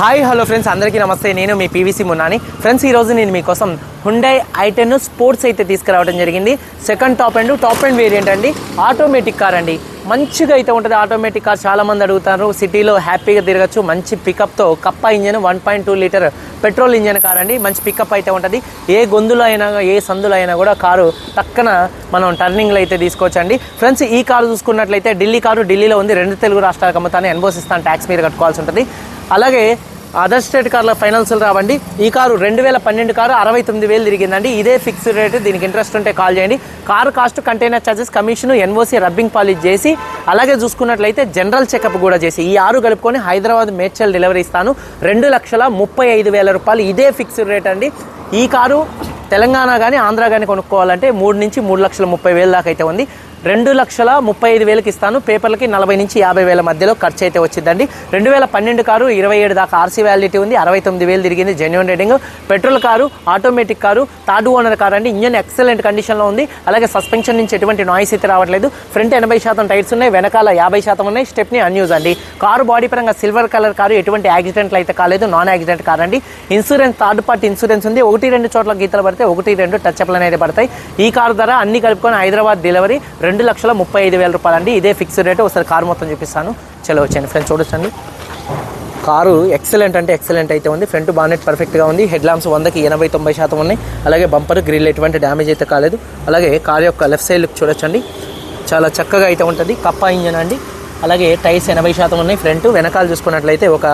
Hi hello friends అందరికీ నమస్తే. నేను మీ పీవీసీ మున్నాని. ఫ్రెండ్స్ ఈరోజు నేను మీకోసం హుండై ఐటెన్ స్పోర్ట్స్ అయితే తీసుకురావడం జరిగింది. Second top and top and variant అండి. ఆటోమేటిక్ కార్ అండి. మంచిగా అయితే ఉంటుంది. ఆటోమేటిక్ కార్ చాలామంది అడుగుతారు. సిటీలో హ్యాపీగా తిరగచ్చు. మంచి పికప్తో కప్ప engine one point two litre petrol engine car అండి. మంచి పికప్ అయితే ఉంటుంది. ఏ గొంతులో అయినా ఏ సందులో అయినా కూడా కారు పక్కన మనం టర్నింగ్లో అయితే తీసుకోవచ్చండి. ఫ్రెండ్స్ ఈ కారు చూసుకున్నట్లయితే ఢిల్లీ కారు ఢిల్లీలో ఉంది. రెండు తెలుగు రాష్ట్రాలకు అమ్ముతాను అనుభవిస్తాను. ట్యాక్స్ మీరు కట్టుకోవాల్సి ఉంటుంది. అలాగే అదర్ స్టేట్ కార్ల ఫైనాన్షియల్ రావండి. ఈ కారు రెండు వేల పన్నెండు కారు అరవై తొమ్మిది వేలు తిరిగిందండి. ఇదే ఫిక్స్డ్ రేట్ దీనికి ఇంట్రెస్ట్ ఉంటే కాల్ చేయండి. Car cost container charges commission NOC rubbing polish చేసి అలాగే చూసుకున్నట్లయితే జనరల్ చెకప్ కూడా చేసి ఈ ఆరు కలుపుకొని హైదరాబాద్ మేడ్చల్ డెలివరీ ఇస్తాను. రెండు లక్షల ముప్పై ఐదు వేల రూపాయలు ఇదే ఫిక్స్డ్ రేట్ అండి. ఈ కారు తెలంగాణ కానీ ఆంధ్ర కానీ కొనుక్కోవాలంటే మూడు నుంచి మూడు లక్షల ముప్పై వేల దాకా అయితే ఉంది. రెండు లక్షల ముప్పై ఐదు వేలకి ఇస్తాను పేపర్లకి నలభై నుంచి యాభై వేల మధ్యలో ఖర్చు అయితే వచ్చిందండి రెండు వేల పన్నెండు కారు ఇరవై ఏడు దాకా ఆర్సీ వ్యాలిడిటీ ఉంది. అరవై తొమ్మిది వేలు తిరిగింది genuine rating. Petrol car automatic car third owner car అండి. ఇంజన్ ఎక్సలెంట్ కండిషన్లో ఉంది. అలాగే సస్పెన్షన్ నుంచి ఎటువంటి నాయిస్ అయితే రావట్లేదు. ఫ్రంట్ ఎనభై శాతం టైర్స్ ఉన్నాయి. వెనకాల యాభై శాతం ఉన్నాయి. స్టెప్ని అన్యూజ్ అండి. కారు బాడీ పరంగా సిల్వర్ కలర్ కారు ఎటువంటి యాక్సిడెంట్లు అయితే కాలేదు. నాన్ యాక్సిడెంట్ కారు అండి. ఇన్సూరెన్స్ థర్డ్ పార్టీ ఇన్సూరెన్స్ ఉంది. ఒకటి రెండు చోట్ల గీతలు పడితే ఒకటి రెండు టచ్ అప్లు అనేది పడతాయి. ఈ కారు ధర అన్ని కలుపుకొని హైదరాబాద్ డెలివరీ రెండు లక్షల ముప్పై ఐదు వేల రూపాయలు అండి ఇదే ఫిక్స్డ్ రేటు. ఒకసారి కారు మొత్తం చూపిస్తాను. చలో వచ్చాను ఫ్రెండ్స్ చూడొచ్చండి. కారు ఎక్సలెంట్ అంటే ఎక్సలెంట్ అయితే ఉంది. ఫ్రంట్ బానెట్ పర్ఫెక్ట్గా ఉంది. హెడ్ లాంప్స్ వందకి ఎనభై తొంభై శాతం ఉన్నాయి. అలాగే బంపర్ గ్రిల్ ఎటువంటి డ్యామేజ్ అయితే కాలేదు. అలాగే కారు యొక్క లెఫ్ట్ సైడ్ లుక్ చూడొచ్చండి. చాలా చక్కగా అయితే ఉంటుంది. కప్ప ఇంజన్ అండి. అలాగే టైర్స్ ఎనభై శాతం ఉన్నాయి. ఫ్రంట్ వెనకాల చూసుకున్నట్లయితే ఒక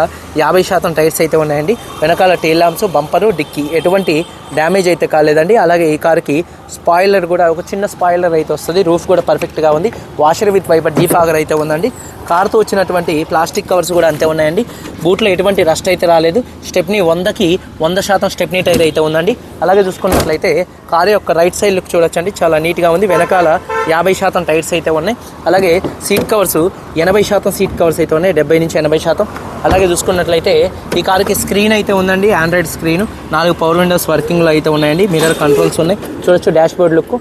యాభై శాతం టైర్స్ అయితే ఉన్నాయండి. వెనకాల టైల్ లాంప్స్ బంపరు డిక్కీ. ఎటువంటి డ్యామేజ్ అయితే కాలేదండి. అలాగే ఈ కార్కి స్పాయిలర్ కూడా ఒక చిన్న స్పాయిలర్ అయితే వస్తుంది. రూఫ్ కూడా పర్ఫెక్ట్గా ఉంది. వాషర్ విత్ వైపర్ డీఫాగర్ అయితే ఉందండి. కార్తో వచ్చినటువంటి ప్లాస్టిక్ కవర్స్ కూడా అంతే ఉన్నాయండి. బూట్లో ఎటువంటి రస్ట్ అయితే రాలేదు. స్టెప్నీ వందకి వంద శాతం స్టెప్నీ టైర్ అయితే ఉందండి. అలాగే చూసుకున్నట్లయితే కారు యొక్క రైట్ సైడ్ లుక్ చూడొచ్చండి. చాలా నీట్గా ఉంది. వెనకాల యాభై శాతం టైర్స్ అయితే ఉన్నాయి. అలాగే సీట్ కవర్స్ ఎనభై శాతం సీట్ కవర్స్ అయితే ఉన్నాయి డెబ్బై నుంచి ఎనభై శాతం. అలాగే చూసుకున్నట్లయితే ఈ కారుకి స్క్రీన్ అయితే ఉందండి ఆండ్రాయిడ్ స్క్రీన్. నాలుగు పవర్ విండోస్ వర్కింగ్లో అయితే ఉన్నాయండి మిర్రర్ కంట్రోల్స్ ఉన్నాయి. చూడొచ్చు dashboard look.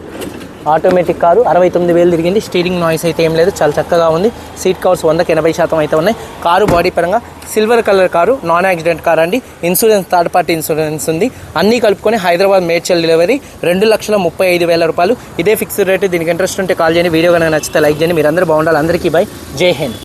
Automatic car అరవై తొమ్మిది వేలు తిరిగింది. స్టీరింగ్ నాయిస్ అయితే ఏం లేదు. చాలా చక్కగా ఉంది. సీట్ కవర్స్ వందకి ఎనభై శాతం అయితే ఉన్నాయి. కారు బాడీ పరంగా silver colour car non accident car అండి. ఇన్సూరెన్స్ థర్డ్ పార్టీ ఇన్సూరెన్స్ ఉంది. అన్నీ కలుపుకొని హైదరాబాద్ మేడ్చల్ డెలివరీ రెండు లక్షల ముప్పై ఐదు వేల రూపాయలు. ఇదే ఫిక్స్డ్ రేటు దీనికి ఇంట్రెస్ట్ ఉంటే కాల్ చేయండి. వీడియో కనుక నచ్చితే లైక్ చేయండి. మీరందరూ బాగుండాలి. అందరికీ బై జై హింద్.